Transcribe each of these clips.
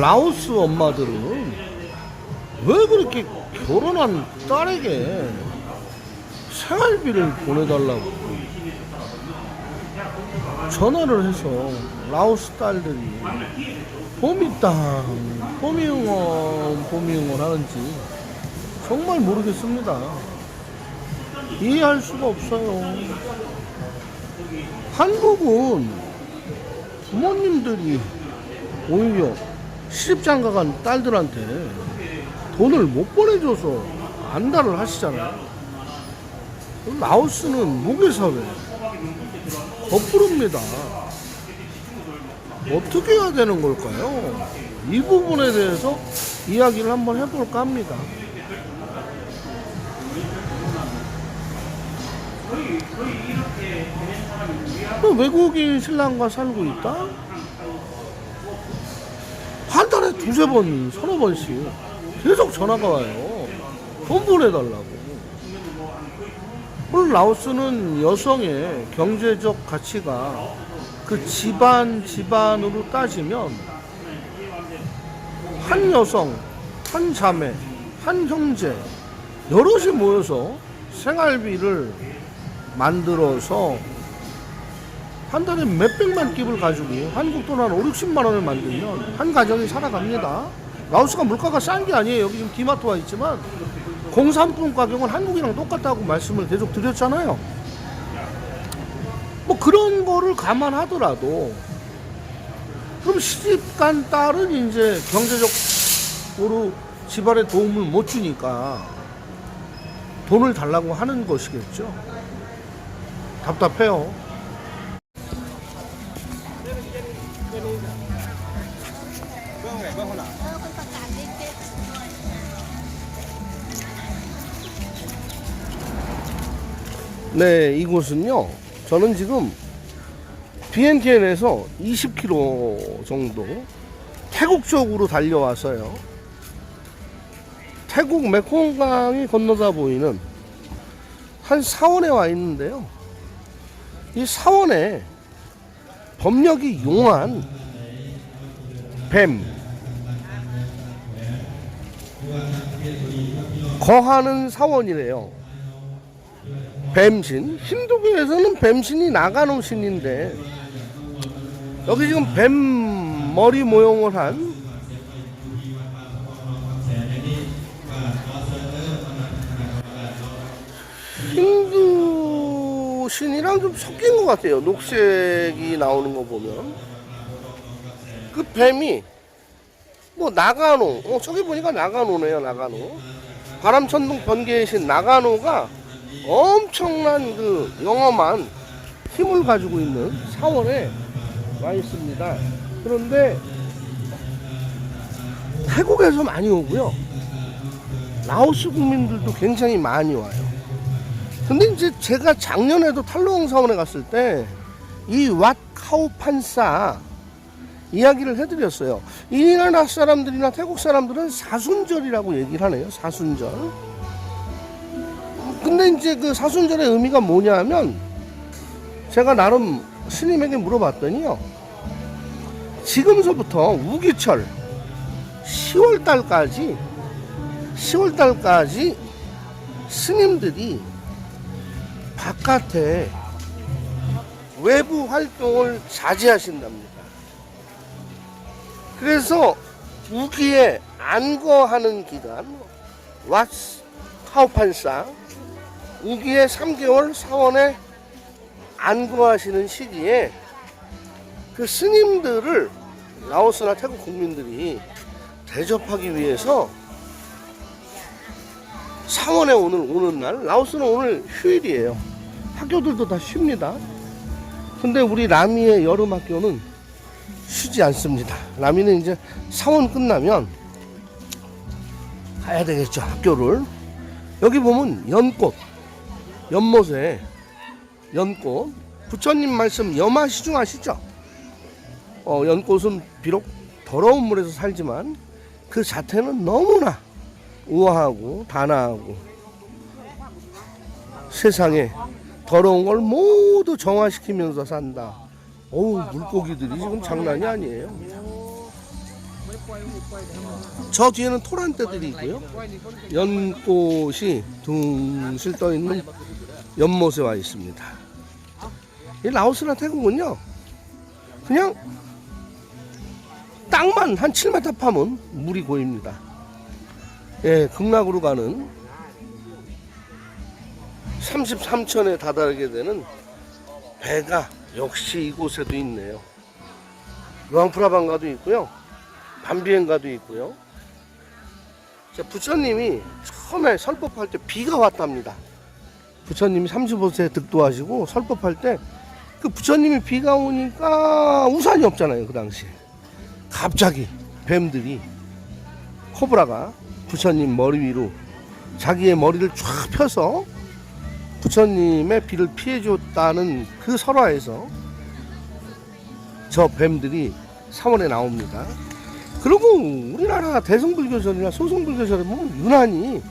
라오스 엄마들은 왜 그렇게 결혼한 딸에게 생활비를 보내달라고 전화를 해서 라오스 딸들이 봄이땅, 봄이응원, 봄이응원 하는지 정말 모르겠습니다. 이해할 수가 없어요. 한국은 부모님들이 오히려 시집장 가 간 딸들한테 돈을 못 보내줘서 안달을 하시잖아요. 라오스는 무교사회 거꾸로입니다. 어떻게 해야 되는 걸까요? 이 부분에 대해서 이야기를 한번 해볼까 합니다. 또 외국인 신랑과 살고 있다? 한 달에 두세 번, 서너 번씩 계속 전화가 와요. 돈 보내달라고. 물론 라오스는 여성의 경제적 가치가 그 집안, 집안으로 따지면 한 여성, 한 자매, 한 형제, 여럿이 모여서 생활비를 만들어서 한 달에 몇백만 끼를 가지고 한국 돈 한 5, 60만 원을 만들면 한 가정이 살아갑니다. 라오스가 물가가 싼 게 아니에요. 여기 지금 디마트 와 있지만 공산품 가격은 한국이랑 똑같다고 말씀을 계속 드렸잖아요. 뭐 그런 거를 감안하더라도 그럼 시집간 딸은 이제 경제적으로 집안에 도움을 못 주니까 돈을 달라고 하는 것이겠죠. 답답해요. 네, 이곳은요. 저는 지금 비엔티엔에서 20km 정도 태국 쪽으로 달려와서요. 태국 메콩강이 건너다 보이는 한 사원에 와 있는데요. 이 사원에 법력이 용한 뱀 거하는 사원이래요. 뱀신? 힌두교에서는 뱀신이 나가노 신인데 여기 지금 뱀 머리 모형을 한 힌두 신이랑 좀 섞인 것 같아요. 녹색이 나오는 거 보면. 그 뱀이 뭐 나가노. 어 저기 보니까 나가노네요 나가노. 바람천둥 번개의 신 나가노가 엄청난 그 영험한 힘을 가지고 있는 사원에 와 있습니다. 그런데 태국에서 많이 오고요. 라오스 국민들도 굉장히 많이 와요. 근데 이제 제가 작년에도 탈루ong 사원에 갔을 때 이 왓카우 판사 이야기를 해드렸어요. 이 나라 사람들이나 태국 사람들은 사순절이라고 얘기를 하네요. 사순절. 근데 이제 그 사순절의 의미가 뭐냐면 제가 나름 스님에게 물어봤더니요. 지금서부터 우기철 10월 달까지 10월 달까지 스님들이 바깥에 외부 활동을 자제하신답니다. 그래서 우기에 안거하는 기간 왓스 카우판사 우기에 3개월 사원에 안거하시는 시기에 그 스님들을 라오스나 태국 국민들이 대접하기 위해서 사원에 오늘 오는 날 라오스는 오늘 휴일이에요. 학교들도 다 쉽니다. 근데 우리 라미의 여름 학교는 쉬지 않습니다. 라미는 이제 사원 끝나면 가야 되겠죠 학교를. 여기 보면 연꽃, 연못에 연꽃. 부처님 말씀 염화시중 아시죠? 어, 연꽃은 비록 더러운 물에서 살지만 그 자태는 너무나 우아하고 단아하고 세상에 더러운 걸 모두 정화시키면서 산다. 어우 물고기들이 지금 장난이 아니에요. 저 뒤에는 토란대들이 있고요. 연꽃이 둥실 떠 있는 연못에 와 있습니다. 이 라오스나 태국은요, 그냥 땅만 한 7m 파면 물이 고입니다. 예, 극락으로 가는 33천에 다다르게 되는 배가 역시 이곳에도 있네요. 루앙프라방가도 있고요. 반비행가도 있고요. 자, 부처님이 처음에 설법할 때 비가 왔답니다. 부처님이 35세에 득도하시고 설법할 때 그 부처님이 비가 오니까 우산이 없잖아요. 그 당시. 갑자기 뱀들이 코브라가 부처님 머리 위로 자기의 머리를 쫙 펴서 부처님의 비를 피해줬다는 그 설화에서 저 뱀들이 사원에 나옵니다. 그리고 우리나라 대승불교절이나 소승불교절에 보면 유난히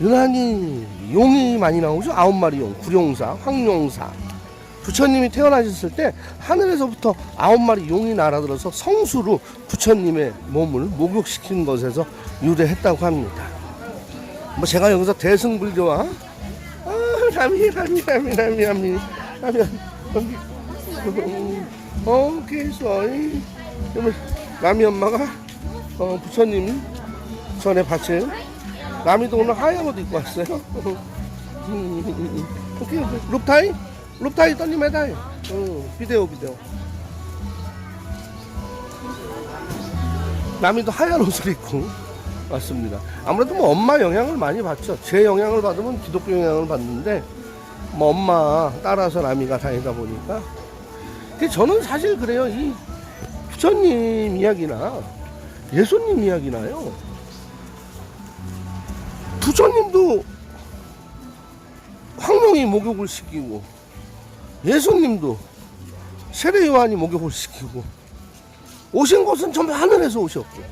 유난히 용이 많이 나오죠. 아홉 마리 용, 구룡사, 황룡사. 부처님이 태어나셨을 때 하늘에서부터 아홉 마리 용이 날아들어서 성수로 부처님의 몸을 목욕시킨 것에서 유래했다고 합니다. 뭐 제가 여기서 대승불교와 아, 라미 라미 라미 라미 라미 라미 어, 오케이, 라미 엄마가 어, 부처님 전에 바친 라미도 오늘 하얀 옷 입고 왔어요. 오케이? 룩타이 떠니 메다이. 어, 비데오, 비데오. 라미도 하얀 옷을 입고 왔습니다. 아무래도 뭐 엄마 영향을 많이 받죠. 제 영향을 받으면 기독교 영향을 받는데 뭐 엄마 따라서 라미가 다니다 보니까 근데 저는 사실 그래요. 이 부처님 이야기나 예수님 이야기나요. 부처님도 황룡이 목욕을 시키고 예수님도 세례 요한이 목욕을 시키고 오신 곳은 전부 하늘에서 오셨고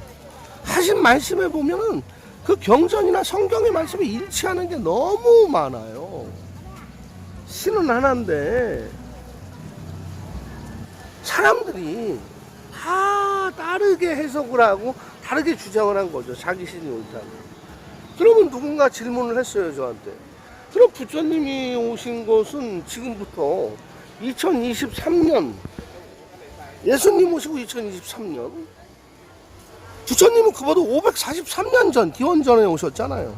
하신 말씀에 보면은 그 경전이나 성경의 말씀에 일치하는 게 너무 많아요. 신은 하나인데 사람들이 다 다르게 해석을 하고 다르게 주장을 한 거죠. 자기 신이 옳다고. 그러면 누군가 질문을 했어요, 저한테. 그럼 부처님이 오신 것은 지금부터 2023년, 예수님 오시고 2023년, 부처님은 그보다 543년 전, 기원 전에 오셨잖아요.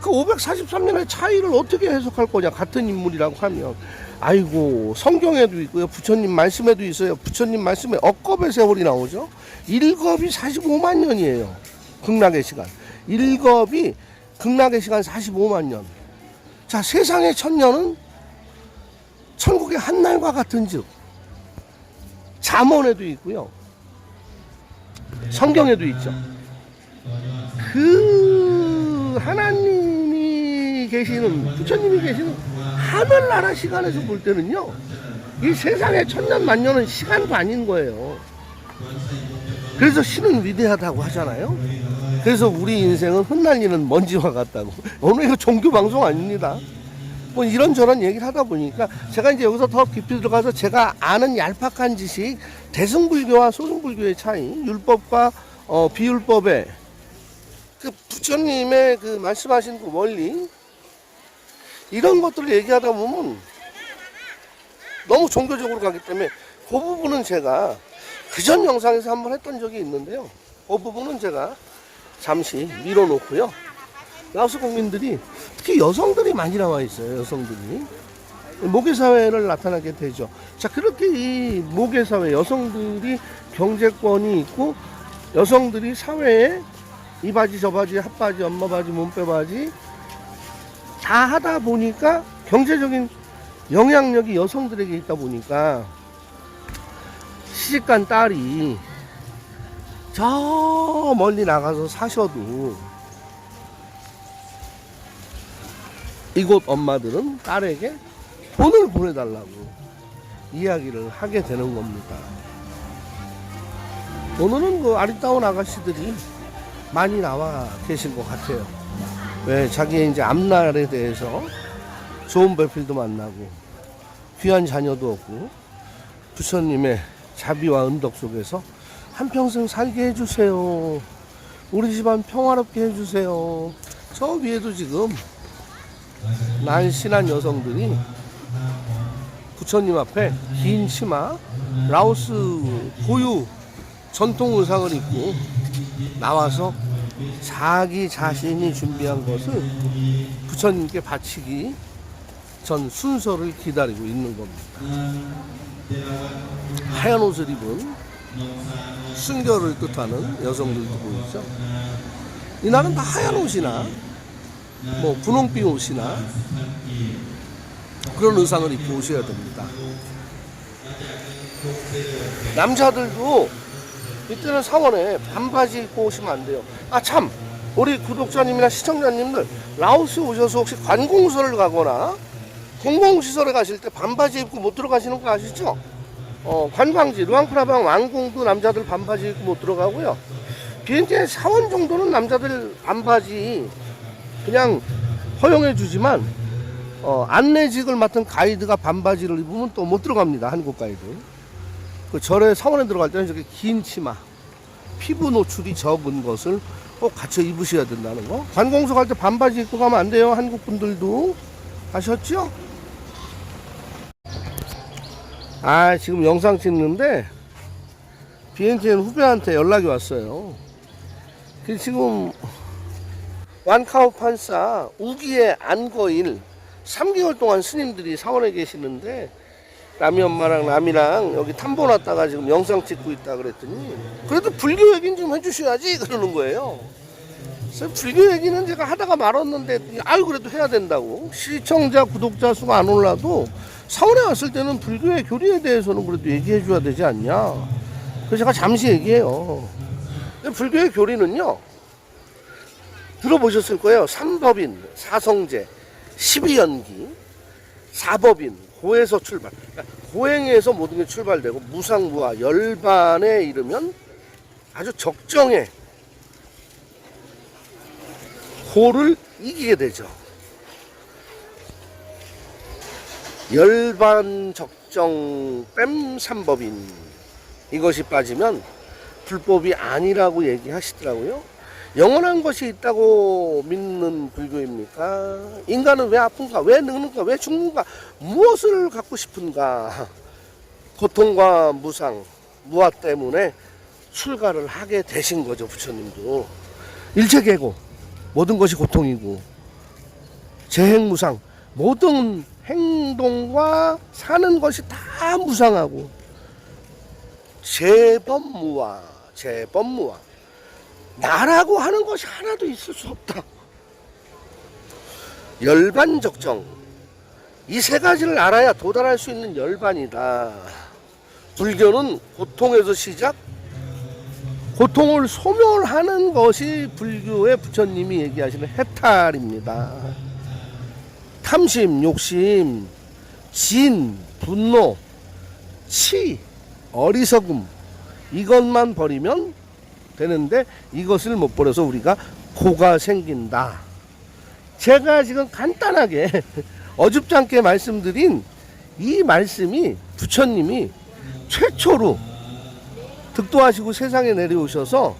그 543년의 차이를 어떻게 해석할 거냐, 같은 인물이라고 하면. 아이고, 성경에도 있고요. 부처님 말씀에도 있어요. 부처님 말씀에 억겁의 세월이 나오죠. 일겁이 45만 년이에요. 극락의 시간. 일겁이 극락의 시간 45만 년. 자, 세상의 천년은 천국의 한날과 같은 즉. 잠언에도 있고요. 성경에도 있죠. 그 하나님이 계시는 부처님이 계시는 하늘나라 시간에서 볼 때는요. 이 세상의 천년 만년은 시간도 아닌 거예요. 그래서 신은 위대하다고 하잖아요. 그래서 우리 인생은 흩날리는 먼지와 같다고. 오늘 이거 종교 방송 아닙니다. 뭐 이런저런 얘기를 하다 보니까 제가 이제 여기서 더 깊이 들어가서 제가 아는 얄팍한 지식 대승불교와 소승불교의 차이 율법과 어, 비율법의 그 부처님의 그 말씀하신 그 원리 이런 것들을 얘기하다 보면 너무 종교적으로 가기 때문에 그 부분은 제가 그전 영상에서 한번 했던 적이 있는데요 그 부분은 제가 잠시 밀어놓고요 라오스 국민들이 특히 여성들이 많이 나와 있어요. 여성들이 모계 사회를 나타나게 되죠. 자 그렇게 이 모계 사회 여성들이 경제권이 있고 여성들이 사회에 이 바지 저 바지 핫바지 엄마 바지 몸빼 바지 다 하다 보니까 경제적인 영향력이 여성들에게 있다 보니까 시집간 딸이 저 멀리 나가서 사셔도 이곳 엄마들은 딸에게 돈을 보내달라고 이야기를 하게 되는 겁니다. 오늘은 그 아리따운 아가씨들이 많이 나와 계신 것 같아요. 왜 자기의 이제 앞날에 대해서 좋은 배필도 만나고 귀한 자녀도 없고 부처님의 자비와 은덕 속에서 한평생 살게 해주세요. 우리 집안 평화롭게 해주세요. 저 위에도 지금 날씬한 여성들이 부처님 앞에 긴 치마, 라오스 고유 전통 의상을 입고 나와서 자기 자신이 준비한 것을 부처님께 바치기 전 순서를 기다리고 있는 겁니다. 하얀 옷을 입은 순결을 뜻하는 여성들도 보이죠. 이날은 다 하얀 옷이나 뭐 분홍빛 옷이나 그런 의상을 입고 오셔야 됩니다. 남자들도 이때는 사원에 반바지 입고 오시면 안 돼요. 아 참 우리 구독자님이나 시청자님들 라오스 오셔서 혹시 관공서를 가거나 공공시설에 가실 때 반바지 입고 못 들어가시는 거 아시죠? 어, 관광지 루앙프라방 왕궁도 남자들 반바지 입고 못 들어가고요. 비엔티에 사원 정도는 남자들 반바지 그냥 허용해 주지만 어, 안내직을 맡은 가이드가 반바지를 입으면 또 못 들어갑니다. 한국 가이드. 그 절에 사원에 들어갈 때는 저렇게 긴 치마, 피부 노출이 적은 것을 꼭 갖춰 입으셔야 된다는 거. 관공서 갈 때 반바지 입고 가면 안 돼요. 한국 분들도 아셨죠? 아 지금 영상 찍는데 비엔티엔 후배한테 연락이 왔어요. 그 지금 완카오 판사 우기의 안거일 3개월 동안 스님들이 사원에 계시는데 남이 엄마랑 남이랑 여기 탐보 났다가 지금 영상 찍고 있다 그랬더니 그래도 불교 얘기는 좀 해주셔야지 그러는 거예요. 불교 얘기는 제가 하다가 말았는데 아유 그래도 해야 된다고. 시청자 구독자 수가 안 올라도 사원에 왔을 때는 불교의 교리에 대해서는 그래도 얘기해 줘야 되지 않냐. 그래서 제가 잠시 얘기해요. 근데 불교의 교리는요 들어보셨을 거예요. 삼법인 사성제 12연기 사법인 고에서 출발. 그러니까 고행에서 모든 게 출발되고 무상무화 열반에 이르면 아주 적정해 고를 이기게 되죠. 열반 적정 뺨 삼법인 이것이 빠지면 불법이 아니라고 얘기하시더라고요. 영원한 것이 있다고 믿는 불교입니까? 인간은 왜 아픈가? 왜 늙는가? 왜 죽는가? 무엇을 갖고 싶은가? 고통과 무상, 무아 때문에 출가를 하게 되신 거죠, 부처님도. 일체계고 모든 것이 고통이고 재행무상 모든 행동과 사는 것이 다 무상하고 재범무와 재범무와 나라고 하는 것이 하나도 있을 수 없다. 열반적정 이 세 가지를 알아야 도달할 수 있는 열반이다. 불교는 고통에서 시작, 고통을 소멸하는 것이 불교의 부처님이 얘기하시는 해탈입니다. 탐심, 욕심, 진, 분노, 치, 어리석음 이것만 버리면 되는데 이것을 못 버려서 우리가 고가 생긴다. 제가 지금 간단하게 어줍지 않게 말씀드린 이 말씀이 부처님이 최초로 득도하시고 세상에 내려오셔서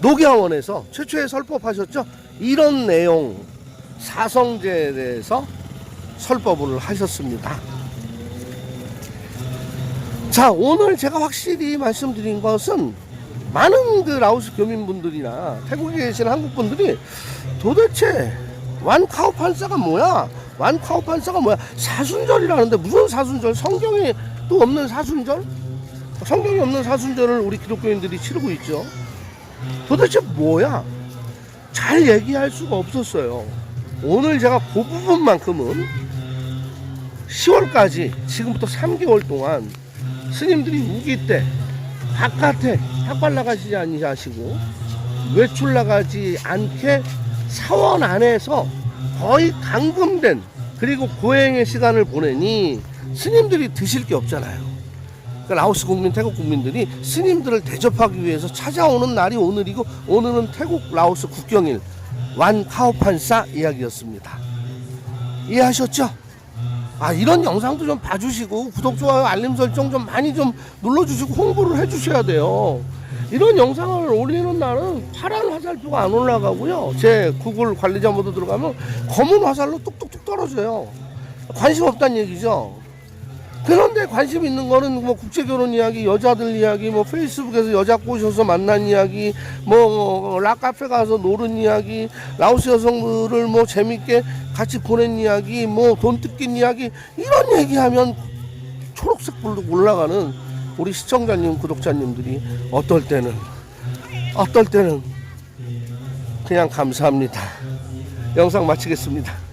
녹야원에서 최초에 설법하셨죠. 이런 내용 사성제에 대해서 설법을 하셨습니다. 자 오늘 제가 확실히 말씀드린 것은 많은 그 라오스 교민분들이나 태국에 계신 한국 분들이 도대체 완카오 판사가 뭐야? 완카오 판사가 뭐야? 사순절이라는데 무슨 사순절? 성경에 또 없는 사순절? 성경이 없는 사순절을 우리 기독교인들이 치르고 있죠. 도대체 뭐야? 잘 얘기할 수가 없었어요. 오늘 제가 그 부분만큼은 10월까지 지금부터 3개월 동안 스님들이 우기 때 바깥에 탁발 나가시지 아니하시고 외출 나가지 않게 사원 안에서 거의 감금된 그리고 고행의 시간을 보내니 스님들이 드실 게 없잖아요. 그러니까 라오스 국민, 태국 국민들이 스님들을 대접하기 위해서 찾아오는 날이 오늘이고 오늘은 태국 라오스 국경일 완 카오판사 이야기였습니다. 이해하셨죠? 아 이런 영상도 좀 봐주시고 구독, 좋아요, 알림 설정 좀 많이 좀 눌러주시고 홍보를 해주셔야 돼요. 이런 영상을 올리는 날은 파란 화살표가 안 올라가고요. 제 구글 관리자 모드 들어가면 검은 화살로 뚝뚝뚝 떨어져요. 관심 없다는 얘기죠. 그런데 관심 있는 거는 뭐 국제 결혼 이야기, 여자들 이야기, 뭐 페이스북에서 여자 꼬셔서 만난 이야기, 뭐 락카페 가서 노는 이야기, 라오스 여성들을 뭐 재밌게 같이 보낸 이야기, 뭐 돈 뜯긴 이야기 이런 얘기하면 초록색 불로 올라가는 우리 시청자님, 구독자님들이 어떨 때는 어떨 때는 그냥 감사합니다. 영상 마치겠습니다.